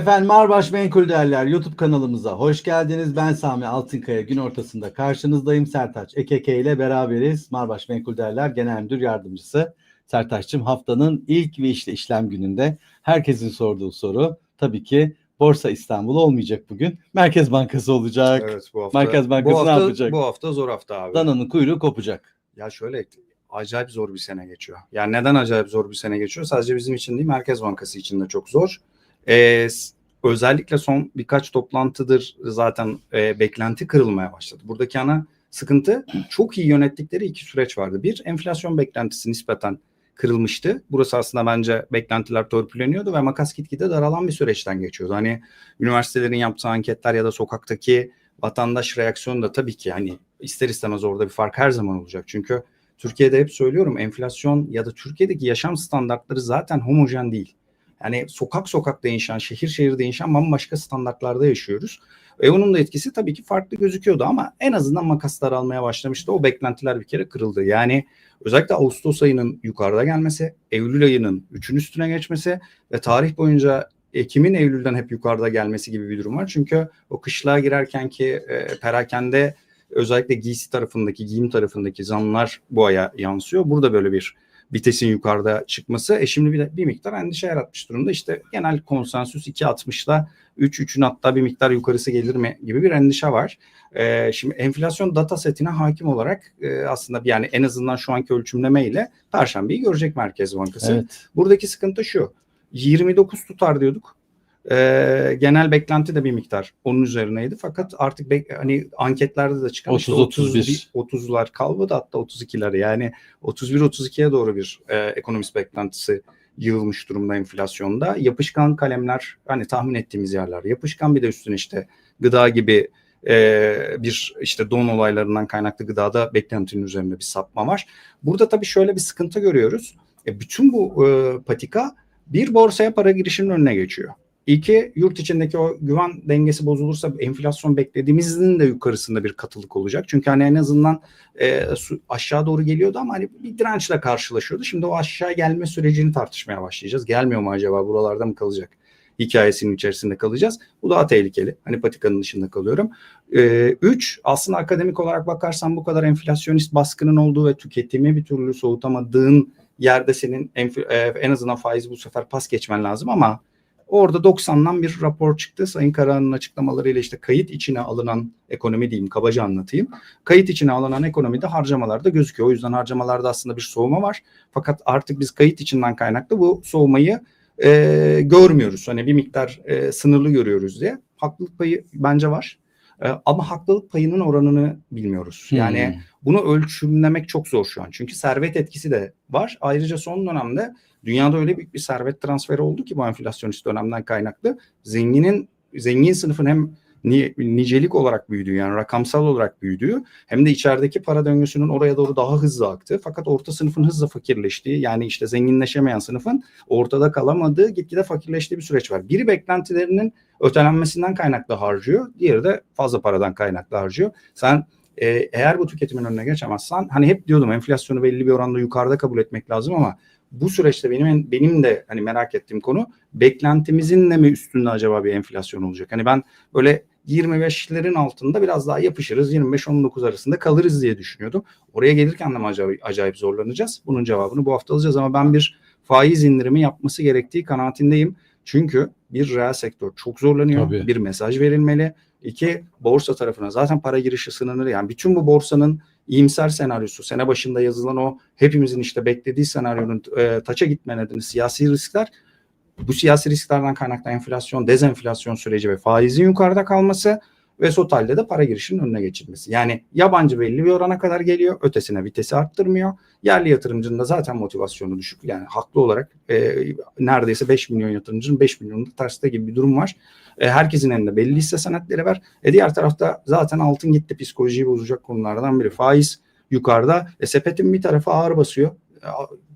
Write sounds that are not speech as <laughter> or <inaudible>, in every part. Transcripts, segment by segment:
Efendim Marbaş Menkul Değerler YouTube kanalımıza hoş geldiniz. Ben Sami Altınkaya gün ortasında karşınızdayım. Sertaç EKK ile beraberiz. Marbaş Menkul Değerler Genel Müdür Yardımcısı. Sertaç'cığım haftanın ilk ve işte işlem gününde herkesin sorduğu soru tabii ki Borsa İstanbul olmayacak bugün. Merkez Bankası olacak. Evet bu hafta. Merkez Bankası bu ne hafta, yapacak? Bu hafta zor hafta abi. Dananın kuyruğu kopacak. Ya şöyle acayip zor bir sene geçiyor. Yani neden acayip zor bir sene geçiyor? Sadece bizim için değil Merkez Bankası için de çok zor. S- özellikle son birkaç toplantıdır zaten e, beklenti kırılmaya başladı. Buradaki ana sıkıntı çok iyi yönettikleri iki süreç vardı. Bir enflasyon beklentisi nispeten kırılmıştı. Burası aslında bence beklentiler törpüleniyordu ve makas gitgide daralan bir süreçten geçiyordu. Hani üniversitelerin yaptığı anketler ya da sokaktaki vatandaş reaksiyonu da tabii ki hani ister istemez orada bir fark her zaman olacak. Çünkü Türkiye'de hep söylüyorum enflasyon ya da Türkiye'deki yaşam standartları zaten homojen değil. Yani sokak sokak değişen, şehir şehir değişen bambaşka standartlarda yaşıyoruz. E onun da etkisi tabii ki farklı gözüküyordu ama en azından makaslar almaya başlamıştı. O beklentiler bir kere kırıldı. Yani özellikle Ağustos ayının yukarıda gelmesi, Eylül ayının 3'ün üstüne geçmesi ve tarih boyunca Ekim'in Eylül'den hep yukarıda gelmesi gibi bir durum var. Çünkü o kışlığa girerken ki e, perakende özellikle giysi tarafındaki, giyim tarafındaki zamlar bu aya yansıyor. Burada böyle bir vitesin yukarıda çıkması e şimdi bir, bir miktar endişe yaratmış durumda. İşte genel konsensüs 2.60'la 3 3'ün hatta bir miktar yukarısı gelir mi gibi bir endişe var. E, şimdi enflasyon data setine hakim olarak e, aslında yani en azından şu anki ölçümleme ile Perşembeyi görecek Merkez Bankası. Evet. Buradaki sıkıntı şu. 29 tutar diyorduk. Ee, genel beklenti de bir miktar onun üzerineydi. Fakat artık bek- hani anketlerde de çıkan 30, işte 31. 30'lar kalmadı hatta 32'ler yani 31-32'ye doğru bir e, ekonomist beklentisi yığılmış durumda enflasyonda. Yapışkan kalemler hani tahmin ettiğimiz yerler. Yapışkan bir de üstüne işte gıda gibi e, bir işte don olaylarından kaynaklı gıdada beklentinin üzerinde bir sapma var. Burada tabii şöyle bir sıkıntı görüyoruz. E, bütün bu e, patika bir borsaya para girişinin önüne geçiyor. İki, yurt içindeki o güven dengesi bozulursa enflasyon beklediğimizin de yukarısında bir katılık olacak. Çünkü hani en azından e, su, aşağı doğru geliyordu ama hani bir dirençle karşılaşıyordu. Şimdi o aşağı gelme sürecini tartışmaya başlayacağız. Gelmiyor mu acaba buralarda mı kalacak? Hikayesinin içerisinde kalacağız. Bu daha tehlikeli. Hani patikanın dışında kalıyorum. E, üç, aslında akademik olarak bakarsan bu kadar enflasyonist baskının olduğu ve tüketimi bir türlü soğutamadığın yerde senin e, en azından faiz bu sefer pas geçmen lazım ama orada 90'dan bir rapor çıktı. Sayın Karahan'ın açıklamalarıyla işte kayıt içine alınan ekonomi diyeyim kabaca anlatayım. Kayıt içine alınan ekonomide harcamalarda gözüküyor. O yüzden harcamalarda aslında bir soğuma var. Fakat artık biz kayıt içinden kaynaklı bu soğumayı e, görmüyoruz. Hani bir miktar e, sınırlı görüyoruz diye. Haklılık payı bence var. E, ama haklılık payının oranını bilmiyoruz. Yani Hmm. bunu ölçümlemek çok zor şu an. Çünkü servet etkisi de var. Ayrıca son dönemde dünyada öyle büyük bir servet transferi oldu ki bu enflasyonist dönemden kaynaklı. Zenginin zengin sınıfın hem ni- nicelik olarak büyüdüğü yani rakamsal olarak büyüdüğü hem de içerideki para döngüsünün oraya doğru daha hızlı aktığı fakat orta sınıfın hızla fakirleştiği yani işte zenginleşemeyen sınıfın ortada kalamadığı gitgide fakirleştiği bir süreç var. Biri beklentilerinin ötelenmesinden kaynaklı harcıyor, diğeri de fazla paradan kaynaklı harcıyor. Sen e, eğer bu tüketimin önüne geçemezsen hani hep diyordum enflasyonu belli bir oranda yukarıda kabul etmek lazım ama bu süreçte benim benim de hani merak ettiğim konu beklentimizin de mi üstünde acaba bir enflasyon olacak? Hani ben böyle 25'lerin altında biraz daha yapışırız 25-19 arasında kalırız diye düşünüyordum. Oraya gelirken de mi acayip, acayip zorlanacağız? Bunun cevabını bu hafta alacağız ama ben bir faiz indirimi yapması gerektiği kanaatindeyim. Çünkü bir reel sektör çok zorlanıyor. Tabii. Bir mesaj verilmeli. İki borsa tarafına zaten para girişi sınırlı. Yani bütün bu borsanın iyimser senaryosu, sene başında yazılan o hepimizin işte beklediği senaryonun e, taça gitme nedeni siyasi riskler. Bu siyasi risklerden kaynaklı enflasyon, dezenflasyon süreci ve faizin yukarıda kalması ve totalde de para girişinin önüne geçilmesi. Yani yabancı belli bir orana kadar geliyor, ötesine vitesi arttırmıyor. Yerli yatırımcının da zaten motivasyonu düşük. Yani haklı olarak e, neredeyse 5 milyon yatırımcının 5 milyonunda terste gibi bir durum var. E, herkesin elinde belli hisse senetleri var. E, diğer tarafta zaten altın gitti psikolojiyi bozacak konulardan biri. Faiz yukarıda. E, sepetin bir tarafı ağır basıyor.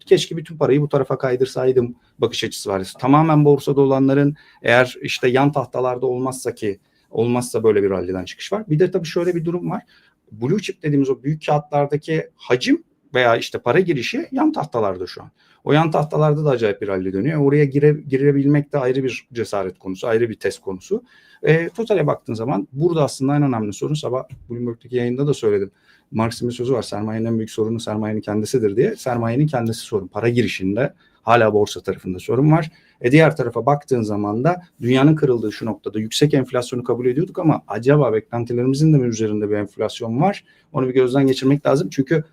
Keşke bütün parayı bu tarafa kaydırsaydım bakış açısı var. Tamamen borsada olanların eğer işte yan tahtalarda olmazsa ki olmazsa böyle bir ralliden çıkış var. Bir de tabii şöyle bir durum var. Blue chip dediğimiz o büyük kağıtlardaki hacim veya işte para girişi yan tahtalarda şu an. O yan tahtalarda da acayip bir rally dönüyor. Oraya gire, girebilmek de ayrı bir cesaret konusu, ayrı bir test konusu. E, totale baktığın zaman burada aslında en önemli sorun sabah Bloomberg'deki yayında da söyledim. Marx'ın bir sözü var. Sermayenin en büyük sorunu sermayenin kendisidir diye. Sermayenin kendisi sorun. Para girişinde hala borsa tarafında sorun var. E diğer tarafa baktığın zaman da dünyanın kırıldığı şu noktada yüksek enflasyonu kabul ediyorduk ama acaba beklentilerimizin de mi üzerinde bir enflasyon var? Onu bir gözden geçirmek lazım. Çünkü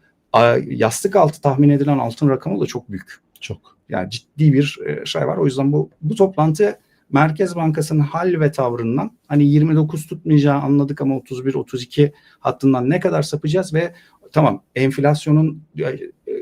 yastık altı tahmin edilen altın rakamı da çok büyük. Çok. Yani ciddi bir e, şey var. O yüzden bu bu toplantı Merkez Bankası'nın hal ve tavrından hani 29 tutmayacağı anladık ama 31 32 hattından ne kadar sapacağız ve tamam enflasyonun e,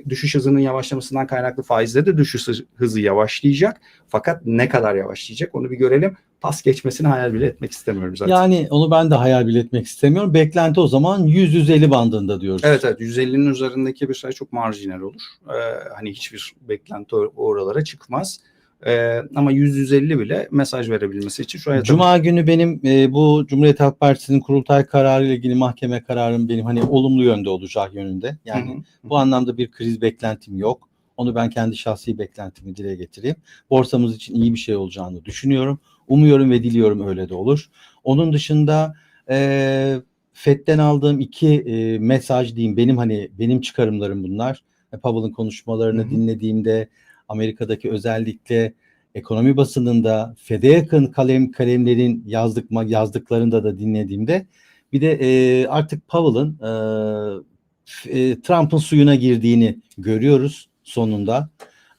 düşüş hızının yavaşlamasından kaynaklı faizde de düşüş hızı yavaşlayacak. Fakat ne kadar yavaşlayacak onu bir görelim. Pas geçmesini hayal bile etmek istemiyorum zaten. Yani onu ben de hayal bile etmek istemiyorum. Beklenti o zaman 100-150 bandında diyoruz. Evet evet 150'nin üzerindeki bir sayı çok marjinal olur. Ee, hani hiçbir beklenti or- oralara çıkmaz. Ee, ama 100-150 bile mesaj verebilmesi için şu an Cuma günü benim e, bu Cumhuriyet Halk Partisi'nin kurultay kararı ile ilgili mahkeme kararım benim hani olumlu yönde olacak yönünde. Yani Hı hı. bu anlamda bir kriz beklentim yok. Onu ben kendi şahsi beklentimi dile getireyim. Borsamız için iyi bir şey olacağını düşünüyorum. Umuyorum ve diliyorum öyle de olur. Onun dışında e, FED'den aldığım iki e, mesaj diyeyim benim hani benim çıkarımlarım bunlar. E, Powell'ın konuşmalarını Hı hı. dinlediğimde Amerika'daki özellikle ekonomi basınında FED'e yakın kalem kalemlerin yazdık yazdıklarında da dinlediğimde bir de e, artık Powell'ın e, e, Trump'ın suyuna girdiğini görüyoruz sonunda.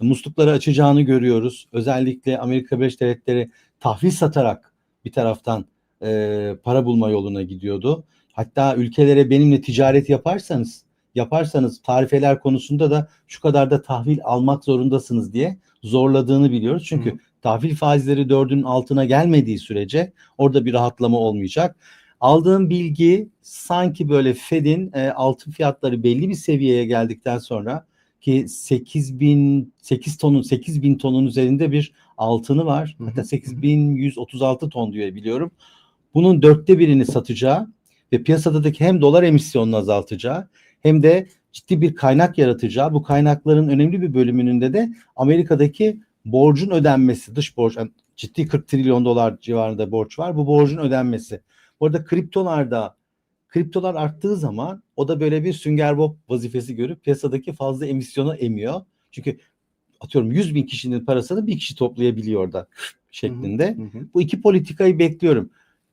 Muslukları açacağını görüyoruz. Özellikle Amerika Birleşik Devletleri tahvil satarak bir taraftan e, para bulma yoluna gidiyordu. Hatta ülkelere benimle ticaret yaparsanız yaparsanız tarifeler konusunda da şu kadar da tahvil almak zorundasınız diye zorladığını biliyoruz. Çünkü Hı. tahvil faizleri dördünün altına gelmediği sürece orada bir rahatlama olmayacak. Aldığım bilgi sanki böyle Fed'in e, altın fiyatları belli bir seviyeye geldikten sonra ki 8 bin 8 tonun 8 bin tonun üzerinde bir altını var. Hatta hı. 8136 ton diye biliyorum. Bunun dörtte birini satacağı ve piyasadaki hem dolar emisyonunu azaltacağı hem de ciddi bir kaynak yaratacağı bu kaynakların önemli bir bölümünün de de Amerika'daki borcun ödenmesi dış borç yani ciddi 40 trilyon dolar civarında borç var bu borcun ödenmesi. Bu arada kriptolarda kriptolar arttığı zaman o da böyle bir sünger bob vazifesi görüp piyasadaki fazla emisyonu emiyor. Çünkü atıyorum 100 bin kişinin parasını bir kişi toplayabiliyor da şeklinde. Hı hı. Bu iki politikayı bekliyorum.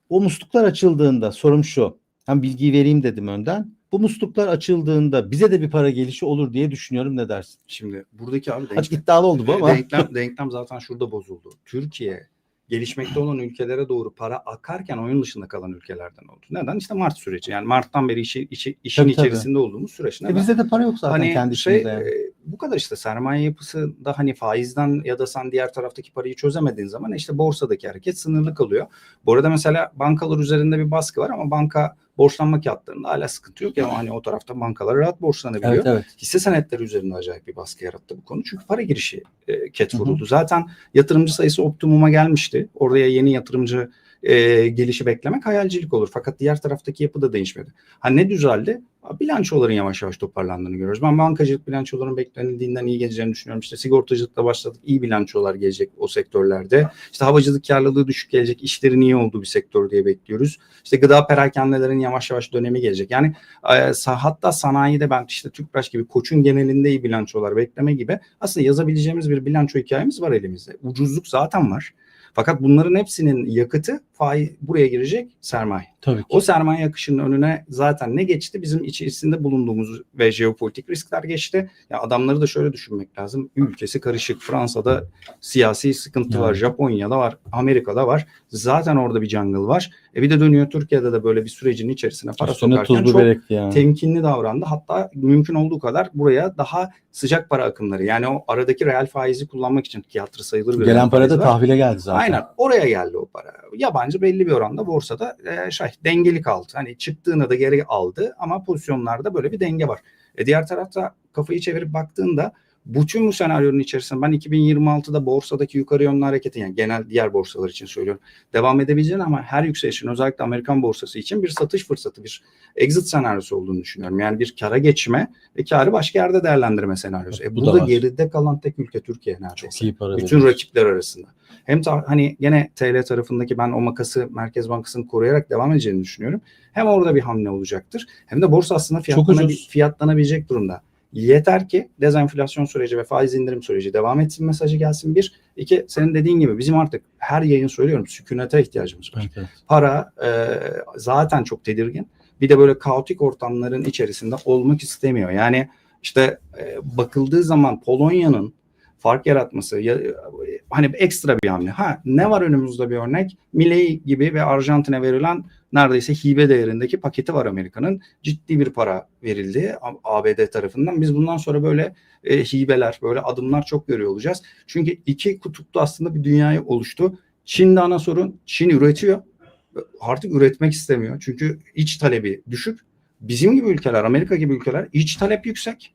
O musluklar açıldığında sorum şu. Hem bilgiyi vereyim dedim önden. Bu musluklar açıldığında bize de bir para gelişi olur diye düşünüyorum. Ne dersin? Şimdi buradaki abi Açık iddialı oldu bu ama. denklem, denklem zaten şurada bozuldu. Türkiye gelişmekte olan ülkelere doğru para akarken oyun dışında kalan ülkelerden oldu. Neden? İşte Mart süreci. Yani Mart'tan beri işi, işi- işin Tabii, tabii. içerisinde olduğumuz süreç. E bizde de para yok zaten hani kendi şey içimizde. yani. e, bu kadar işte sermaye yapısı da hani faizden ya da sen diğer taraftaki parayı çözemediğin zaman işte borsadaki hareket sınırlı kalıyor. Bu arada mesela bankalar üzerinde bir baskı var ama banka borçlanma kağıtlarında hala sıkıntı yok. Yani hani o tarafta bankalar rahat borçlanabiliyor. Evet evet. Hisse senetleri üzerinde acayip bir baskı yarattı bu konu. Çünkü para girişi e, ket Hı hı. vuruldu. Zaten yatırımcı sayısı optimuma gelmişti. Oraya yeni yatırımcı e, gelişi beklemek hayalcilik olur. Fakat diğer taraftaki yapı da değişmedi. Ha ne düzeldi? Bilançoların yavaş yavaş toparlandığını görüyoruz. Ben bankacılık bilançoların beklenildiğinden iyi geleceğini düşünüyorum. İşte sigortacılıkla başladık. iyi bilançolar gelecek o sektörlerde. İşte havacılık karlılığı düşük gelecek. işlerin iyi olduğu bir sektör diye bekliyoruz. İşte gıda perakendelerin yavaş yavaş dönemi gelecek. Yani e, hatta sanayide ben işte Tüpraş gibi koçun genelinde iyi bilançolar bekleme gibi aslında yazabileceğimiz bir bilanço hikayemiz var elimizde. Ucuzluk zaten var. Fakat bunların hepsinin yakıtı faiz buraya girecek sermaye. Tabii ki. O sermaye akışının önüne zaten ne geçti? Bizim içerisinde bulunduğumuz ve jeopolitik riskler geçti. Ya adamları da şöyle düşünmek lazım. Ülkesi karışık. Fransa'da siyasi sıkıntı var. Yani. Japonya'da var. Amerika'da var. Zaten orada bir jungle var. E bir de dönüyor Türkiye'de de böyle bir sürecin içerisine para Üstüne sokarken tuz çok yani. temkinli davrandı. Hatta mümkün olduğu kadar buraya daha sıcak para akımları yani o aradaki reel faizi kullanmak için ki sayılır bir Gelen para da var. tahvile geldi zaten. Aynen oraya geldi o para. Yabancı belli bir oranda borsada e, şey dengeli kaldı. Hani çıktığını da geri aldı ama pozisyonlarda böyle bir denge var. E diğer tarafta kafayı çevirip baktığında Bütün bu senaryonun içerisinde ben 2026'da borsadaki yukarı yönlü hareketin yani genel diğer borsalar için söylüyorum devam edebileceğini ama her yükselişin özellikle Amerikan borsası için bir satış fırsatı, bir exit senaryosu olduğunu düşünüyorum. Yani bir kara geçme ve karı başka yerde değerlendirme senaryosu. E, Bu bu, da da var. geride kalan tek ülke Türkiye Çok neredeyse. iyi para Bütün veriyor. rakipler arasında. Hem ta, hani gene TL tarafındaki ben o makası Merkez Bankası'nın koruyarak devam edeceğini düşünüyorum. Hem orada bir hamle olacaktır. Hem de borsa aslında fiyatlana, fiyatlanabilecek durumda. Yeter ki dezenflasyon süreci ve faiz indirim süreci devam etsin mesajı gelsin bir. İki senin dediğin gibi bizim artık her yayın söylüyorum sükunete ihtiyacımız var Evet, para e, zaten çok tedirgin. Bir de böyle kaotik ortamların içerisinde olmak istemiyor. Yani işte e, bakıldığı zaman Polonya'nın fark yaratması ya, hani ekstra bir hamle. Ha ne var önümüzde bir örnek? Milei gibi ve Arjantin'e verilen neredeyse hibe değerindeki paketi var Amerika'nın. Ciddi bir para verildi ABD tarafından. Biz bundan sonra böyle e, hibeler, böyle adımlar çok görüyor olacağız. Çünkü iki kutuplu aslında bir dünyayı oluştu. Çin'de ana sorun Çin üretiyor. Artık üretmek istemiyor. Çünkü iç talebi düşük. Bizim gibi ülkeler, Amerika gibi ülkeler iç talep yüksek.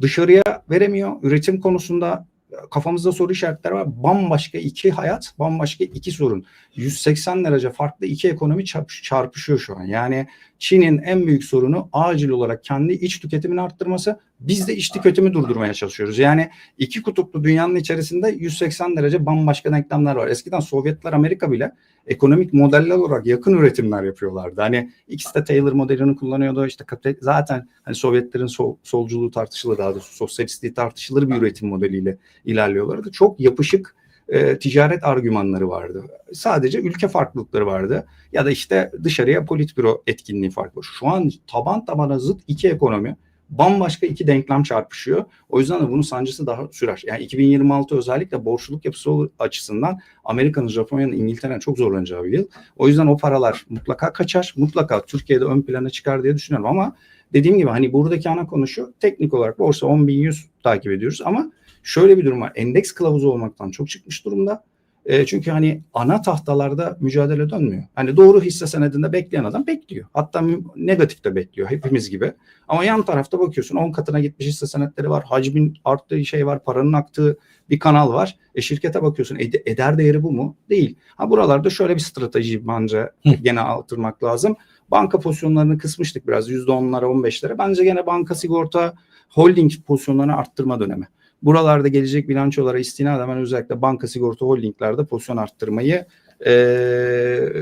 Dışarıya veremiyor. Üretim konusunda kafamızda soru işaretleri var. Bambaşka iki hayat, bambaşka iki sorun. 180 derece farklı iki ekonomi çarp- çarpışıyor şu an. Yani Çin'in en büyük sorunu acil olarak kendi iç tüketimini arttırması. Biz de iç tüketimi durdurmaya çalışıyoruz. Yani iki kutuplu dünyanın içerisinde 180 derece bambaşka denklemler var. Eskiden Sovyetler Amerika bile ekonomik modeller olarak yakın üretimler yapıyorlardı. Hani ikisi de Taylor modelini kullanıyordu. İşte zaten hani Sovyetlerin sol, solculuğu tartışılır daha doğrusu sosyalistliği tartışılır bir üretim modeliyle ilerliyorlardı. Çok yapışık e, ticaret argümanları vardı. Sadece ülke farklılıkları vardı. Ya da işte dışarıya politbüro etkinliği farklı. Şu an taban tabana zıt iki ekonomi bambaşka iki denklem çarpışıyor. O yüzden de bunun sancısı daha sürer. Yani 2026 özellikle borçluluk yapısı açısından Amerika'nın, Japonya'nın, İngiltere'nin çok zorlanacağı bir yıl. O yüzden o paralar mutlaka kaçar. Mutlaka Türkiye'de ön plana çıkar diye düşünüyorum ama dediğim gibi hani buradaki ana konu şu teknik olarak borsa 10.100 takip ediyoruz ama şöyle bir durum var. Endeks kılavuzu olmaktan çok çıkmış durumda. E, çünkü hani ana tahtalarda mücadele dönmüyor. Hani doğru hisse senedinde bekleyen adam bekliyor. Hatta negatif de bekliyor hepimiz gibi. Ama yan tarafta bakıyorsun 10 katına gitmiş hisse senetleri var. Hacmin arttığı şey var. Paranın aktığı bir kanal var. E şirkete bakıyorsun ed- eder değeri bu mu? Değil. Ha buralarda şöyle bir strateji bence Hı. gene artırmak lazım. Banka pozisyonlarını kısmıştık biraz %10'lara 15'lere. Bence gene banka sigorta holding pozisyonlarını arttırma dönemi. Buralarda gelecek bilançolara istinaden ben özellikle banka sigorta holdinglerde pozisyon arttırmayı eee,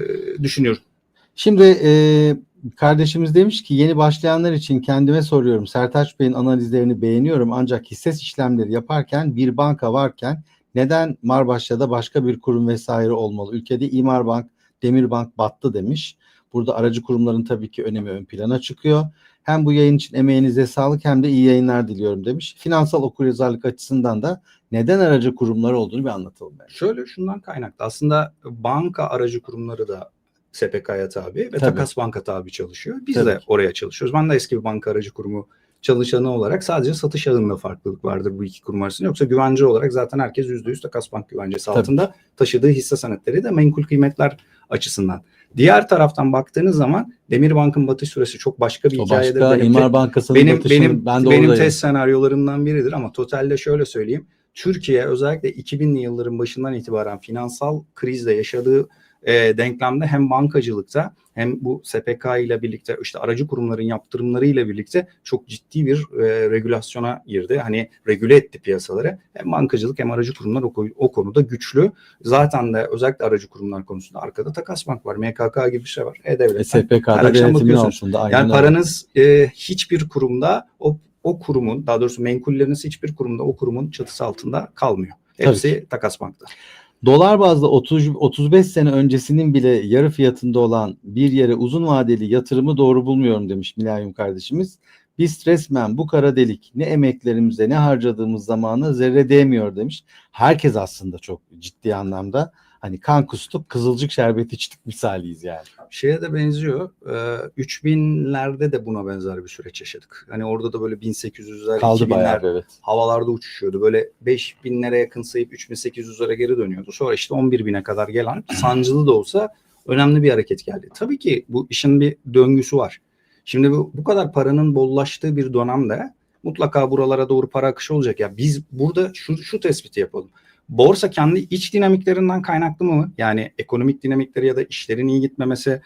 düşünüyorum. Şimdi e, kardeşimiz demiş ki yeni başlayanlar için kendime soruyorum. Sertaç Bey'in analizlerini beğeniyorum ancak hisse işlemleri yaparken bir banka varken neden Marbaş ya da başka bir kurum vesaire olmalı? Ülkede İmarbank, Demirbank battı demiş. Burada aracı kurumların tabii ki önemi ön plana çıkıyor. Hem bu yayın için emeğinize sağlık hem de iyi yayınlar diliyorum demiş. Finansal okuryazarlık açısından da neden aracı kurumlar olduğunu bir anlatalım. bence. Şöyle şundan kaynaklı. Aslında banka aracı kurumları da SPK'ya tabi ve Tabii. Takas Banka tabi çalışıyor. Biz Tabii de oraya çalışıyoruz. Ben de eski bir banka aracı kurumu çalışanı olarak sadece satış ağında farklılık vardır bu iki kurum arasında. Yoksa güvence olarak zaten herkes %100 Takas Bank güvencesi Tabii. altında taşıdığı hisse senetleri de menkul kıymetler açısından. Diğer taraftan baktığınız zaman Demirbank'ın batış süresi çok başka bir O hikayedir. başka Benimki- İmar Bankası'nın benim batışının- benim ben de benim oradayım. test senaryolarımdan biridir ama totalde şöyle söyleyeyim. Türkiye özellikle 2000'li yılların başından itibaren finansal krizle yaşadığı e, denklemde hem bankacılıkta hem bu SPK ile birlikte işte aracı kurumların yaptırımları ile birlikte çok ciddi bir e, regülasyona girdi. Hani regüle etti piyasaları. Hem bankacılık hem aracı kurumlar o, o konuda güçlü. Zaten de özellikle aracı kurumlar konusunda arkada Takas Bank var, MKK gibi bir şey var. E-Devlet. Her SPK'da akşam denetimin altında. aynen Yani öyle. paranız e, hiçbir kurumda o o kurumun daha doğrusu menkulleriniz hiçbir kurumda o kurumun çatısı altında kalmıyor. Hepsi takas bankta. Dolar bazlı 30 35 sene öncesinin bile yarı fiyatında olan bir yere uzun vadeli yatırımı doğru bulmuyorum demiş Milayum kardeşimiz. Biz resmen bu kara delik ne emeklerimize ne harcadığımız zamanı zerre değmiyor demiş. Herkes aslında çok ciddi anlamda hani kan kustuk kızılcık şerbeti içtik misaliyiz yani. Şeye de benziyor. E, 3000'lerde de buna benzer bir süreç yaşadık. Hani orada da böyle 1800'ler, Kaldı bayağı 2000'ler bir, evet. havalarda uçuşuyordu. Böyle 5000'lere yakın sayıp 3800'lere geri dönüyordu. Sonra işte 11.000'e kadar gelen <clears throat> sancılı da olsa önemli bir hareket geldi. Tabii ki bu işin bir döngüsü var. Şimdi bu, bu kadar paranın bollaştığı bir dönemde mutlaka buralara doğru para akışı olacak. Ya biz burada şu, şu tespiti yapalım. Borsa kendi iç dinamiklerinden kaynaklı mı? Yani ekonomik dinamikleri ya da işlerin iyi gitmemesi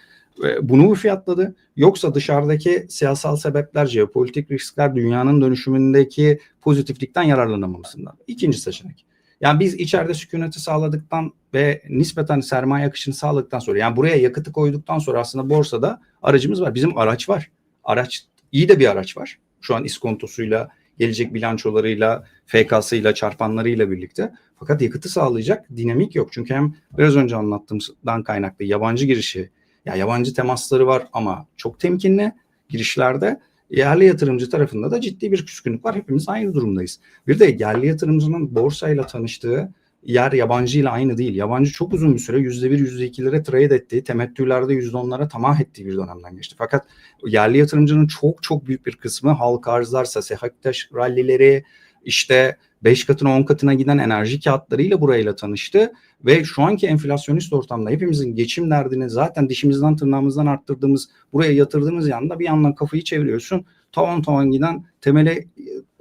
e, bunu mu fiyatladı? Yoksa dışarıdaki siyasal sebepler, jeopolitik riskler, dünyanın dönüşümündeki pozitiflikten yararlanamamasından. İkinci seçenek. Yani biz içeride sükuneti sağladıktan ve nispeten sermaye akışını sağladıktan sonra yani buraya yakıtı koyduktan sonra aslında borsada aracımız var. Bizim araç var. Araç iyi de bir araç var. Şu an iskontosuyla, gelecek bilançolarıyla, FK'sıyla, çarpanlarıyla birlikte. Fakat yakıtı sağlayacak dinamik yok. Çünkü hem biraz önce anlattığımdan kaynaklı yabancı girişi, ya yabancı temasları var ama çok temkinli girişlerde yerli yatırımcı tarafında da ciddi bir küskünlük var. Hepimiz aynı durumdayız. Bir de yerli yatırımcının borsayla tanıştığı yer yabancı ile aynı değil. Yabancı çok uzun bir süre %1, %2'lere trade ettiği, temettülerde %10'lara tamah ettiği bir dönemden geçti. Fakat yerli yatırımcının çok çok büyük bir kısmı halka arzlarsa, sehaktaş rallileri, işte 5 katına 10 katına giden enerji kağıtlarıyla burayla tanıştı. Ve şu anki enflasyonist ortamda hepimizin geçim derdini zaten dişimizden tırnağımızdan arttırdığımız, buraya yatırdığımız yanda bir yandan kafayı çeviriyorsun. Tavan tavan giden temele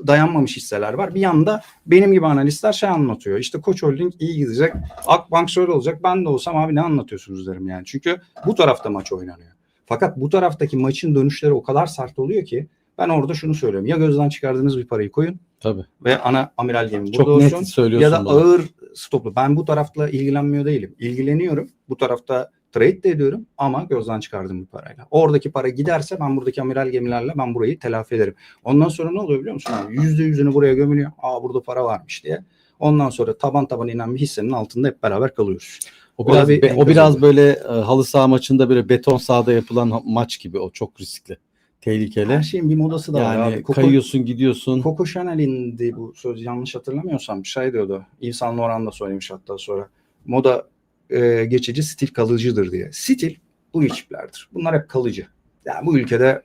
dayanmamış hisseler var. Bir yanda benim gibi analistler şey anlatıyor. İşte Koç Holding iyi gidecek. Akbank şöyle olacak. Ben de olsam abi ne anlatıyorsunuz derim yani. Çünkü bu tarafta maç oynanıyor. Fakat bu taraftaki maçın dönüşleri o kadar sert oluyor ki ben orada şunu söylüyorum. Ya gözden çıkardığınız bir parayı koyun Tabii. ve ana amiral gemi burada olsun. Ya da bana. ağır stoplu. Ben bu tarafla ilgilenmiyor değilim. İlgileniyorum. Bu tarafta trade de ediyorum ama gözden çıkardığım bir parayla. Oradaki para giderse ben buradaki amiral gemilerle ben burayı telafi ederim. Ondan sonra ne oluyor biliyor musun? Yüzde yüzünü buraya gömülüyor. Aa burada para varmış diye. Ondan sonra taban taban inen bir hissenin altında hep beraber kalıyoruz. O biraz, bir be- o biraz oluyor. böyle e, halı saha maçında böyle beton sahada yapılan maç gibi. O çok riskli. Tehlikeli. Her şeyin bir modası da var Yani abi. Coco- kayıyorsun gidiyorsun. Coco Chanel'indi bu söz yanlış hatırlamıyorsam şey diyordu. İnsan Loran da söylemiş hatta sonra. Moda e, geçici stil kalıcıdır diye. Stil bu ilişkilerdir. Bunlar hep kalıcı. Yani bu ülkede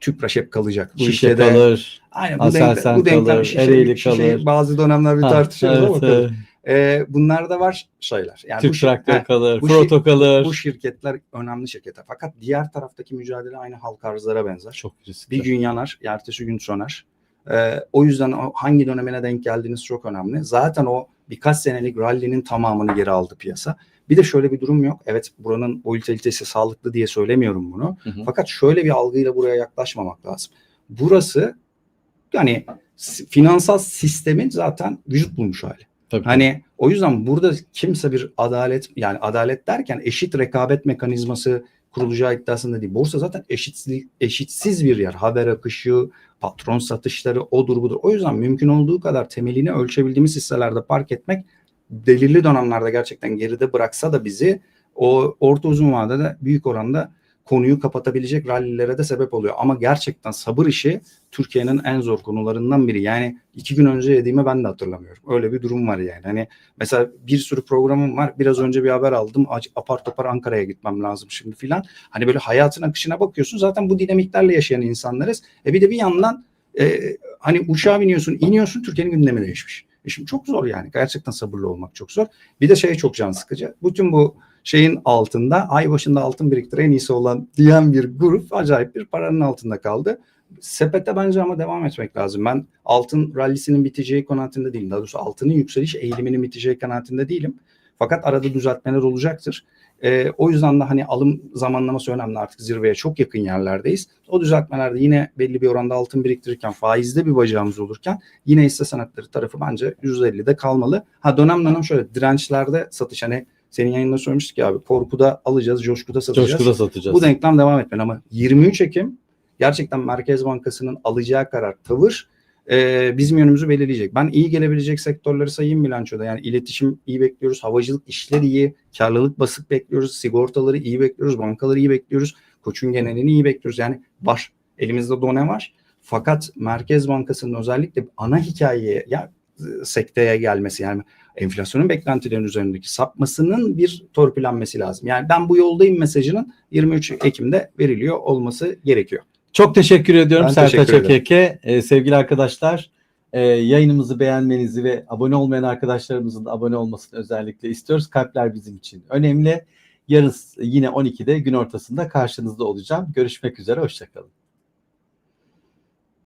tüpraş hep kalacak. Bu Şişe ülkede kalır. aynen bu, denklem, bu denklem kalır, şişe, şişe- kalır. bazı dönemler bir Ha, tartışıyoruz ama evet, kalır. evet. E, bunlarda var şeyler. Yani bu, traktör he, kalır. bu Proto kalır. bu şirketler önemli şirketler. Fakat diğer taraftaki mücadele aynı halka arzlara benzer. çok riskli. Bir gün yanar, ertesi gün söner. Ee, o yüzden o hangi dönemine denk geldiğiniz çok önemli. Zaten o birkaç senelik rally'nin tamamını geri aldı piyasa. Bir de şöyle bir durum yok. Evet buranın volatilitesi sağlıklı diye söylemiyorum bunu. Hı hı. Fakat şöyle bir algıyla buraya yaklaşmamak lazım. Burası yani finansal sistemin zaten vücut bulmuş hali. Tabii. Hani o yüzden burada kimse bir adalet yani adalet derken eşit rekabet mekanizması kurulacağı iddiasında değil. Borsa zaten eşitsiz, eşitsiz bir yer. Haber akışı, patron satışları odur budur. O yüzden mümkün olduğu kadar temelini ölçebildiğimiz hisselerde park etmek belirli dönemlerde gerçekten geride bıraksa da bizi o orta uzun vadede büyük oranda konuyu kapatabilecek rallilere de sebep oluyor. Ama gerçekten sabır işi Türkiye'nin en zor konularından biri. Yani iki gün önce yediğimi ben de hatırlamıyorum. Öyle bir durum var yani. Hani mesela bir sürü programım var. Biraz önce bir haber aldım. Apar topar Ankara'ya gitmem lazım şimdi filan. Hani böyle hayatın akışına bakıyorsun. Zaten bu dinamiklerle yaşayan insanlarız. E bir de bir yandan e, hani uçağa biniyorsun, iniyorsun Türkiye'nin gündemi değişmiş. E şimdi çok zor yani. Gerçekten sabırlı olmak çok zor. Bir de şey çok can sıkıcı. Bütün bu şeyin altında ay başında altın biriktire en iyisi olan diyen bir grup acayip bir paranın altında kaldı. Sepete bence ama devam etmek lazım. Ben altın rallisinin biteceği kanaatinde değilim. Daha doğrusu altının yükseliş eğiliminin biteceği kanaatinde değilim. Fakat arada düzeltmeler olacaktır. Ee, o yüzden de hani alım zamanlaması önemli artık zirveye çok yakın yerlerdeyiz. O düzeltmelerde yine belli bir oranda altın biriktirirken faizde bir bacağımız olurken yine hisse senetleri tarafı bence %50'de kalmalı. Ha dönem dönem şöyle dirençlerde satış hani senin yayında söylemiştik ya abi korkuda alacağız, coşkuda satacağız. Coşkuda satacağız. Bu denklem devam etmeli ama 23 Ekim gerçekten Merkez Bankası'nın alacağı karar, tavır e, bizim yönümüzü belirleyecek. Ben iyi gelebilecek sektörleri sayayım bilançoda. Yani iletişim iyi bekliyoruz, havacılık işleri iyi, karlılık basık bekliyoruz, sigortaları iyi bekliyoruz, bankaları iyi bekliyoruz, koçun genelini iyi bekliyoruz. Yani var. Elimizde done var. Fakat Merkez Bankası'nın özellikle ana hikayeye ya sekteye gelmesi yani enflasyonun beklentilerin üzerindeki sapmasının bir torpilenmesi lazım. Yani ben bu yoldayım mesajının 23 Ekim'de veriliyor olması gerekiyor. Çok teşekkür ediyorum Ben Sertaç. Akeke. Ee, sevgili arkadaşlar e, yayınımızı beğenmenizi ve abone olmayan arkadaşlarımızın da abone olmasını özellikle istiyoruz. Kalpler bizim için önemli. Yarın yine 12'de gün ortasında karşınızda olacağım. Görüşmek üzere, hoşçakalın.